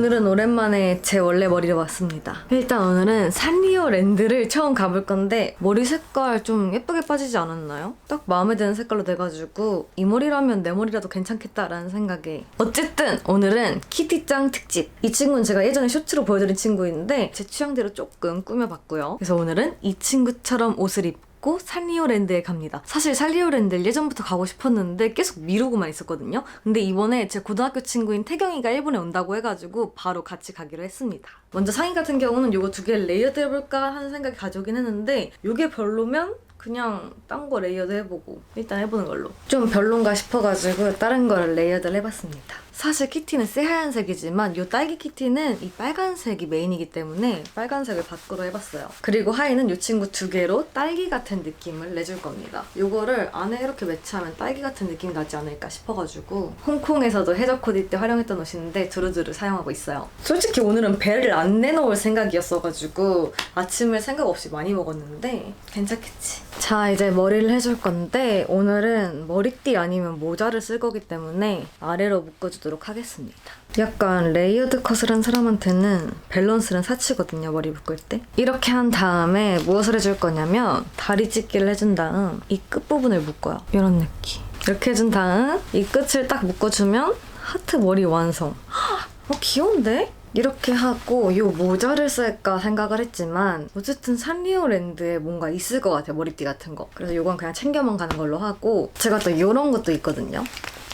오늘은 오랜만에 제 원래 머리를 왔습니다. 일단 오늘은 산리오 랜드를 처음 가볼 건데 머리 색깔 좀 예쁘게 빠지지 않았나요? 딱 마음에 드는 색깔로 돼가지고 이 머리라면 내 머리라도 괜찮겠다라는 생각에 어쨌든 오늘은 키티짱 특집 이 친구는 제가 예전에 쇼츠로 보여드린 친구인데 제 취향대로 조금 꾸며봤고요. 그래서 오늘은 이 친구처럼 옷을 입고 고 산리오랜드에 갑니다. 사실 산리오랜드를 예전부터 가고 싶었는데 계속 미루고만 있었거든요. 근데 이번에 제 고등학교 친구인 태경이가 일본에 온다고 해가지고 바로 같이 가기로 했습니다. 먼저 상의 같은 경우는 요거 두 개를 레이어드 해볼까 하는 생각이 가져오긴 했는데 요게 별로면 그냥 딴 거 레이어드 해보고 일단 해보는 걸로 좀 별론가 싶어가지고 다른 거를 레이어드를 해봤습니다 사실 키티는 새하얀색이지만 요 딸기 키티는 이 빨간색이 메인이기 때문에 빨간색을 바꾸로 해봤어요. 그리고 하의는 요 친구 두 개로 딸기 같은 느낌을 내줄 겁니다. 요거를 안에 이렇게 매치하면 딸기 같은 느낌이 나지 않을까 싶어가지고 홍콩에서도 해적 코디 때 활용했던 옷인데 두루두루 사용하고 있어요. 솔직히 오늘은 배를 안 내놓을 생각이었어가지고 아침을 생각 없이 많이 먹었는데 괜찮겠지. 자 이제 머리를 해줄 건데 오늘은 머리띠 아니면 모자를 쓸 거기 때문에 아래로 묶어주도록 하겠습니다. 약간 레이어드 컷을 한 사람한테는 밸런스는 사치거든요 머리 묶을 때. 이렇게 한 다음에 무엇을 해줄 거냐면 다리 찢기를 해준 다음 이 끝부분을 묶어요. 이런 느낌. 이렇게 해준 다음 이 끝을 딱 묶어주면 하트 머리 완성. 어 귀여운데? 이렇게 하고 요 모자를 쓸까 생각을 했지만 어쨌든 산리오랜드에 뭔가 있을 것 같아요 머리띠 같은 거. 그래서 요건 그냥 챙겨만 가는 걸로 하고 제가 또 요런 것도 있거든요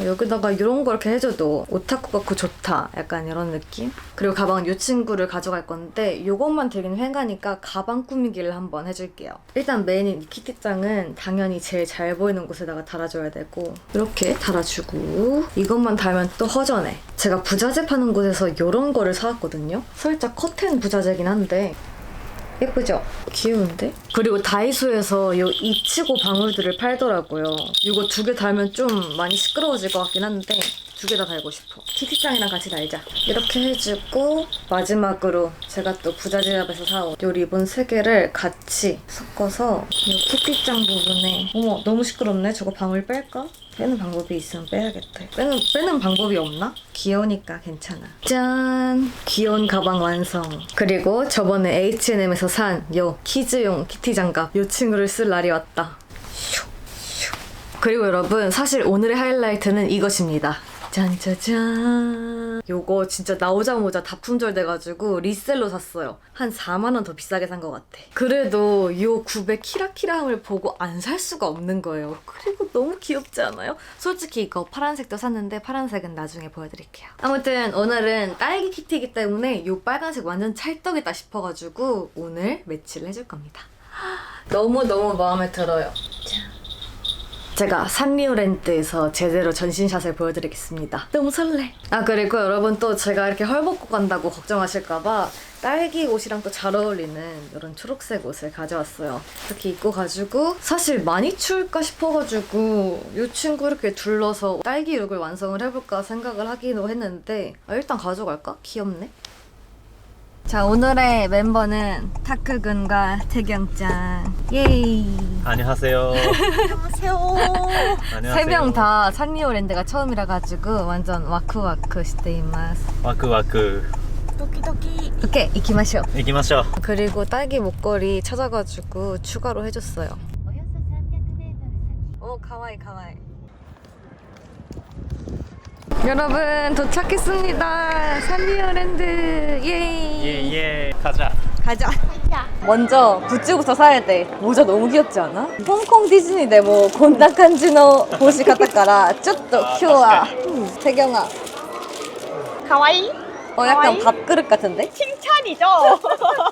여기다가 이런 거 이렇게 해줘도 오타쿠 같고 좋다. 약간 이런 느낌? 그리고 가방은 이 친구를 가져갈 건데 이것만 되긴 횡하니까 가방 꾸미기를 한번 해줄게요. 일단 메인인 이 키티짱은 당연히 제일 잘 보이는 곳에다가 달아줘야 되고 이렇게 달아주고 이것만 달면 또 허전해. 제가 부자재 파는 곳에서 이런 거를 사왔거든요. 살짝 커튼 부자재긴 한데 예쁘죠? 귀여운데? 그리고 다이소에서 요 이치고 방울들을 팔더라고요. 이거 두 개 달면 좀 많이 시끄러워질 것 같긴 한데 두 개 다 달고 싶어. 키티짱이랑 같이 달자. 이렇게 해주고 마지막으로 제가 또 부자재샵에서 사온 요 리본 세 개를 같이 섞어서 요 키티짱 부분에 어머 너무 시끄럽네. 저거 방울 뺄까? 빼는 방법이 있으면 빼야겠다. 빼는, 빼는 방법이 없나? 귀여우니까 괜찮아. 짠! 귀여운 가방 완성. 그리고 저번에 H&M에서 산 요 키즈용 키티 장갑 요 친구를 쓸 날이 왔다. 그리고 여러분 사실 오늘의 하이라이트는 이것입니다. 짠짜잔. 요거 진짜 나오자마자 다 품절돼가지고 리셀로 샀어요. 한 4만원 더 비싸게 산 것 같아. 그래도 요 굽의 키라키라함을 보고 안 살 수가 없는 거예요. 그리고 너무 귀엽지 않아요? 솔직히 이거 파란색도 샀는데 파란색은 나중에 보여드릴게요. 아무튼 오늘은 딸기 키티이기 때문에 요 빨간색 완전 찰떡이다 싶어가지고 오늘 매치를 해줄 겁니다. 너무너무 마음에 들어요. 제가 산리오랜드에서 제대로 전신샷을 보여드리겠습니다. 너무 설레. 아 그리고 여러분 또 제가 이렇게 헐벗고 간다고 걱정하실까봐 딸기 옷이랑 또 잘 어울리는 이런 초록색 옷을 가져왔어요. 이렇게 입고 가지고 사실 많이 추울까 싶어가지고 이 친구 이렇게 둘러서 딸기 룩을 완성을 해볼까 생각을 하기도 했는데 아, 일단 가져갈까? 귀엽네. 자 오늘의 멤버는 타크군과 태경짱 예이 안녕하세요. 안녕하세요. 안녕하세요. 세 명 다 산리오랜드가 처음이라 가지고 완전 와크와크 시테이마스. 와크 와크. 도끼도끼. 오케이 이키마쇼. 行きましょう. 그리고 딸기 목걸이 찾아가지고 추가로 해줬어요. 오 가와이 가와이. 여러분 도착했습니다. 산리오랜드 예이. 예, 예. 가자. 가자. 먼저 굿즈부터 사야 돼. 모자 너무 귀엽지 않아? 홍콩 디즈니 데모 곤단 간지노 보시 카타카라 쭈또 큐아. 태경아. 가와이. 어 약간 가와이? 밥그릇 같은데? 칭찬이죠.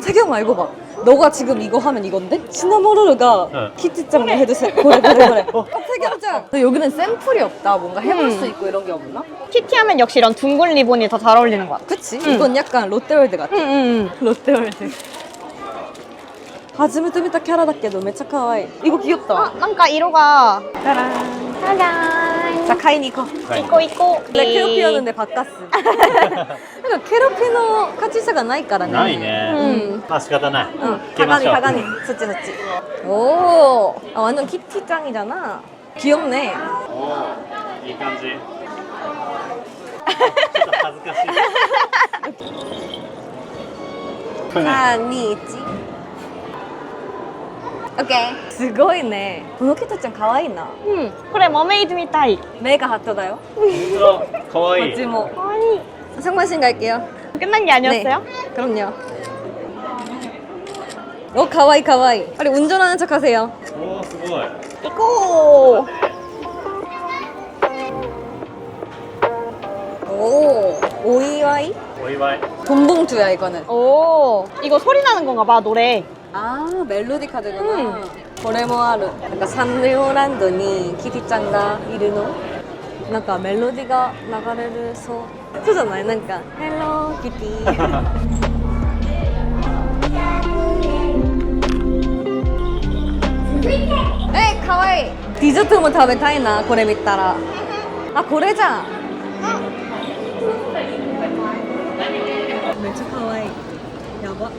어, 태경아 이거 봐. 너가 지금 이거 하면 이건데? 시나모로르가 응. 키티짱 해주세요. 그래 그래 그래. 어, 태경짱. 근데 여기는 샘플이 없다. 뭔가 해볼 음. 수 있고 이런 게 없나? 키티하면 역시 이런 둥근 리본이 더 잘 어울리는 것 같아. 그치? 이건 약간 롯데월드 같아. 응응. 롯데월드. 하즈메 미타キャラだけどめっちゃ可愛い 이거 귀엽다. 아, 뭔가 이로가 짜란. 짜잔. 자, 카이니 이거. 네, 있고 있고. 원래 캐로피였는데 바꿨음. 그러니까 캐로피노 가치사가 ないからね.ないね。うん。まあ仕方ない。 응. 行きまし 가가니 ょう。 가가니. 좋지 좋지. 오. 아, 완전 키티짱이잖아. 귀엽네. おーいい感じ。 ちょっと恥ずかしい。 3、2、1。オッケー。すごいね。このキトちゃん可愛いな。うんこれマメイドみたい目がハットだよ。本当だ。可愛いこっち。も. 아니 상반신 갈게요. 끝난 게 아니었어요? 네, 그럼요. 어, 가와이, 가와이. 빨리 운전하는 척 하세요. おおすごい。 이거 오, 오이와이? お祝い。 돈봉투야, 이거는. 오 이거 소리 나는 건가 봐 노래 아, 멜로디 카드구나. 고레모아르. 약간 산리오란드 니 키티ちゃんが 이르노. なんかメロディが流れるそう。そうじゃないなんか、Hello Kitty。え、かわいい。ディズトも食べたいな、これ見たら。あ、これじゃん。めっちゃかわいい。やば。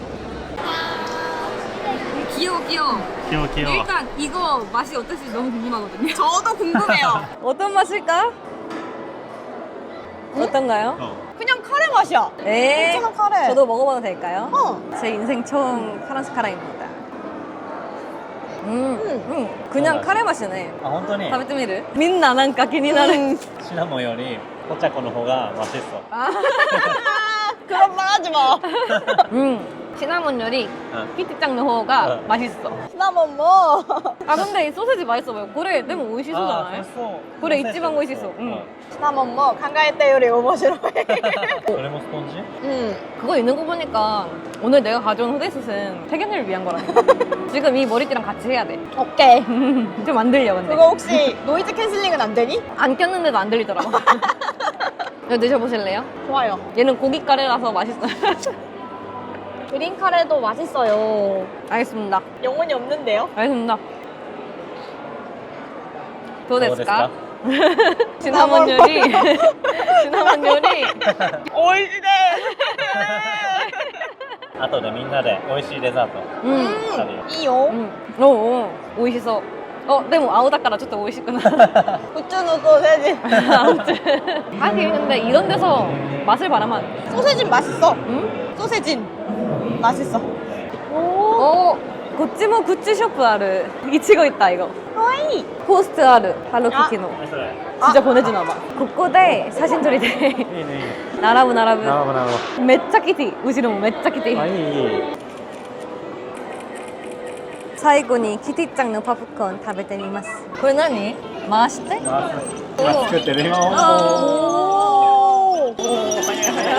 귀여워 귀여워 キヨキヨ。 일단 이거 맛이 어떨지 너무 궁금하거든요 저도 궁금해요 어떤 맛일까? 어떤가요? うん。 그냥 카레 맛이야 네 괜찮아 카레 저도 먹어봐도 될까요? 어 제 인생 처음 카란스 카라입니다 음, 음, 그냥 어. 카레 맛이네 あ本当に。 다베트미르 민나 난가 기니나는 シナモンよりポチャコの方がマシそう。 아. 그런 말 하지 마 음, 시나몬 요리 うん。 키티짱 노호가 어. 맛있어 시나몬 뭐 아 근데 이 소세지 맛있어 보여 고래 내면 오이시소잖아요 そう。これ一番美味しそううん 시나몬 뭐 강가했다 요리 오버시로해 それもスポンジ？ 응 그거 있는 거 보니까 오늘 내가 가져온 후대솥은 태견이를 위한 거라니까 지금 이 머리띠랑 같이 해야 돼 좀 오케이 안 들려 근데 그거 혹시 노이즈 캔슬링은 안 되니? 안 꼈는데도 안 들리더라고 이거 드셔보실래요? 좋아요 얘는 고기 카레라서 맛있어요 그린 카레도 맛있어요 알겠습니다 영혼이 없는데요? 알겠습니다 どうですかどうですか 시나몬 요리 시나몬 요리 오이시네 後でみんなで美味しいデザート 음. 食べよ 이요 음. 오, 오, 오이시소 어, でも青だからちょっと美味しくな 우쭈누 소세지 아무튼 하긴 근데 이런 데서 맛을 바라면 안 돼. 소세진 맛있어 응? 소세진 맛있어 오 어, こっちもグッチショップあるいちごいった이거 하이 포스트あるハローキティのう何それ 진짜 보내주나 봐ここで写真撮りでいいねいいね並ぶ並ぶなるほどなるほめっちゃキティ後ろもめっちゃキテどあィいいいい最後にキティちゃんのパプコーン食べてみますこれ何回してあ今作ってるよ오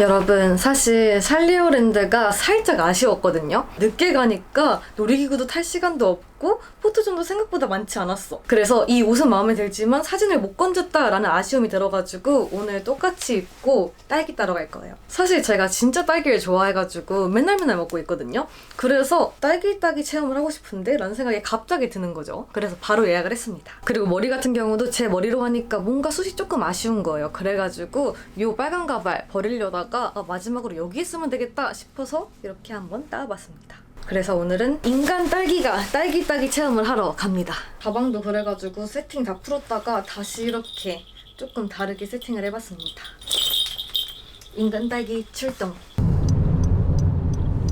여러분 사실 살리오랜드가 살짝 아쉬웠거든요. 늦게 가니까 놀이기구도 탈 시간도 없고 포토존도 생각보다 많지 않았어. 그래서 이 옷은 마음에 들지만 사진을 못 건졌다라는 아쉬움이 들어가지고 오늘 똑같이 입고 딸기 따러 갈 거예요. 사실 제가 진짜 딸기를 좋아해가지고 맨날 맨날 먹고 있거든요. 그래서 딸기 따기 체험을 하고 싶은데 라는 생각이 갑자기 드는 거죠. 그래서 바로 예약을 했습니다. 그리고 머리 같은 경우도 제 머리로 하니까 뭔가 숱이 조금 아쉬운 거예요. 그래가지고 요 빨간 가발 버리려다가 아, 마지막으로 여기 있으면 되겠다 싶어서 이렇게 한번 따봤습니다 그래서 오늘은 인간 딸기가 딸기 따기 체험을 하러 갑니다. 가방도 그래가지고 세팅 다 풀었다가 다시 이렇게 조금 다르게 세팅을 해봤습니다. 인간 딸기 출동.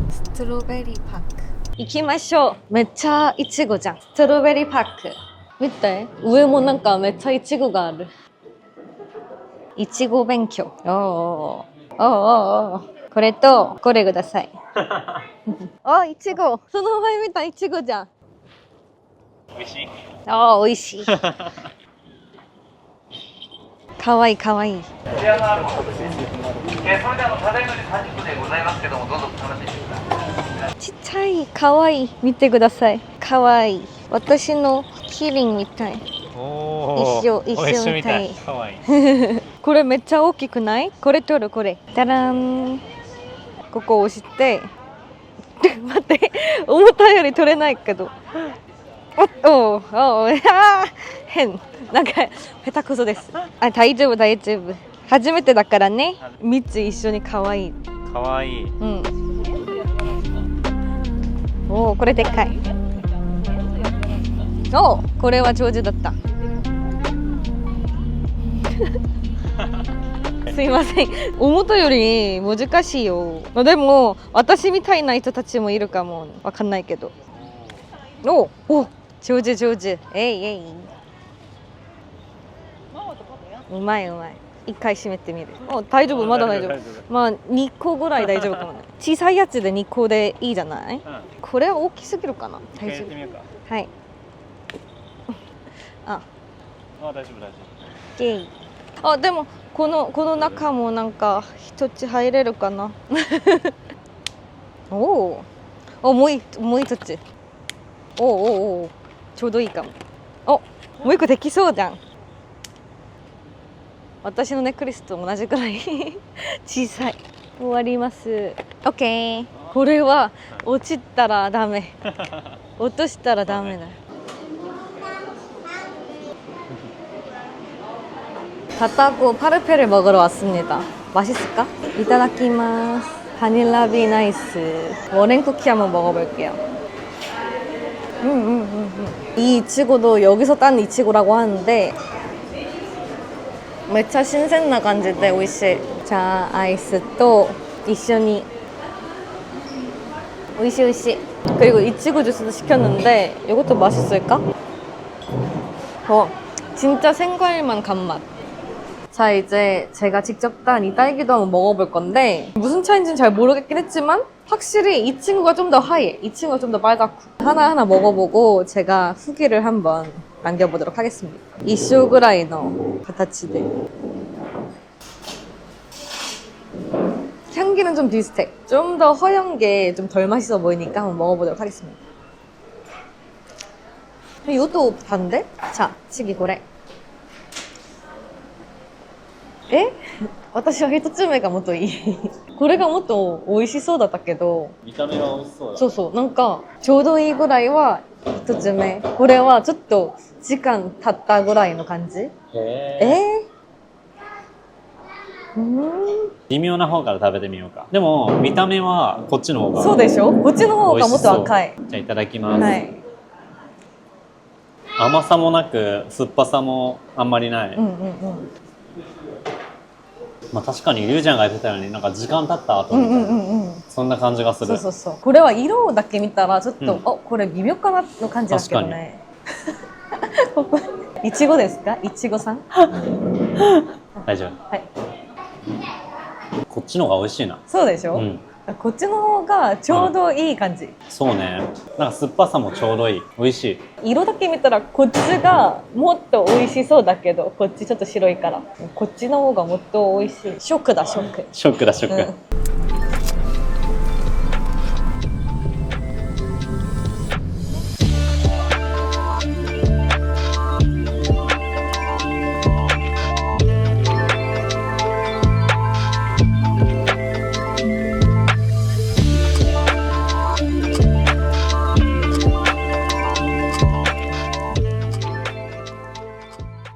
스트로베리 파크. 이키마쇼 매차 이치고장 스트로베리 파크. 밑에 우에모난가 매차 이치고가르. 이치고 뱅큐. 어어어. 어어어. 그래 또 고래 ください あ、いちご。その前見たいちごじゃん。美味しい？あー、美味しい。かわいいかわいい。えーそれであのただいまで30分でございますけどもどうぞ楽しみにしてくださいちっちゃい、かわいい。見てください。かわいい。私のキリンみたい。お一緒一緒みたいかわいい これめっちゃ大きくない？これ取るこれ。ダラン。ここ押して。待って、思ったより取れないけど。おおおお変。なんか下手くそです。あ、大丈夫大丈夫。初めてだからね。三つ一緒に可愛い。かわいいうん。おお、これでっかい。おお、これは上手だった。すいません。思ったより難しいよ。まあでも、私みたいな人たちもいるかも。わかんないけど。おお、お上手上手。えいえい。うまいうまい。一回閉めてみる。お大丈夫、まだ大丈夫。まあ2個ぐらい大丈夫かもね小さいやつで2個でいいじゃない？うんこれは大きすぎるかな？大丈夫はいああ大丈夫大丈ゲイあでもこのこの中もなんか一つ入れるかな。おおおもういもう一つおおおおちょうどいいかも。おもう一個できそうじゃん。私のネックレスと同じくらい。小さい。終わります。OK これは落ちたらダメ。落としたらダメだ 다 따고 파르페를 먹으러 왔습니다. 맛있을까? 이따다키마스 바닐라 비나이스 머랭 쿠키 한번 먹어볼게요. 음, 음, 음, 음. 이 이치고도 여기서 딴 이치고라고 하는데 매차 신선나 간지데 오이시 자 아이스 또 이슈니 오이시 오이시 그리고 이치고 주스도 시켰는데 이것도 맛있을까? 어 진짜 생과일만 간맛 자 이제 제가 직접 딴 이 딸기도 한번 먹어볼 건데 무슨 차인지는 잘 모르겠긴 했지만 확실히 이 친구가 좀 더 하얘. 이 친구가 좀 더 빨갛고. 하나하나 먹어보고 제가 후기를 한번 남겨보도록 하겠습니다. 이 쇼 그라이너 가타치데 향기는 좀 비슷해. 좀 더 허연 게 좀 덜 맛있어 보이니까 한번 먹어보도록 하겠습니다. 이것도 반대? 자, 치기 고래 え？私は一つ目がもっといい。これがもっと美味しそうだったけど。夫見た目は美味しそうだ。そうそう。なんかちょうどいいぐらいは一つ目。これはちょっと時間経ったぐらいの感じ。へええ？ー、うーん？微妙な方から食べてみようか。でも見た目はこっちの方がそうでしょ？こっちの方がもっと赤い。じゃあいただきます、はい。甘さもなく酸っぱさもあんまりない、うんうんうんまあ確かにリュウジャンが言ってたようになんか時間経った後みたいな、うんうんうんうん。そんな感じがする。そうそうそう。これは色だけ見たらちょっと、うん。あこれ微妙かなの感じだけどね。ここいちごですか？いちごさん？大丈夫。はい。こっちの方が美味しいな。そうでしょ、うんこっちの方がちょうどいい感じ、そうね。なんか酸っぱさもちょうどいい。美味しい。色だけ見たらこっちがもっと美味しそうだけどこっちちょっと白いから。こっちの方がもっと美味しい。ショックだショック、ショックだショック、うん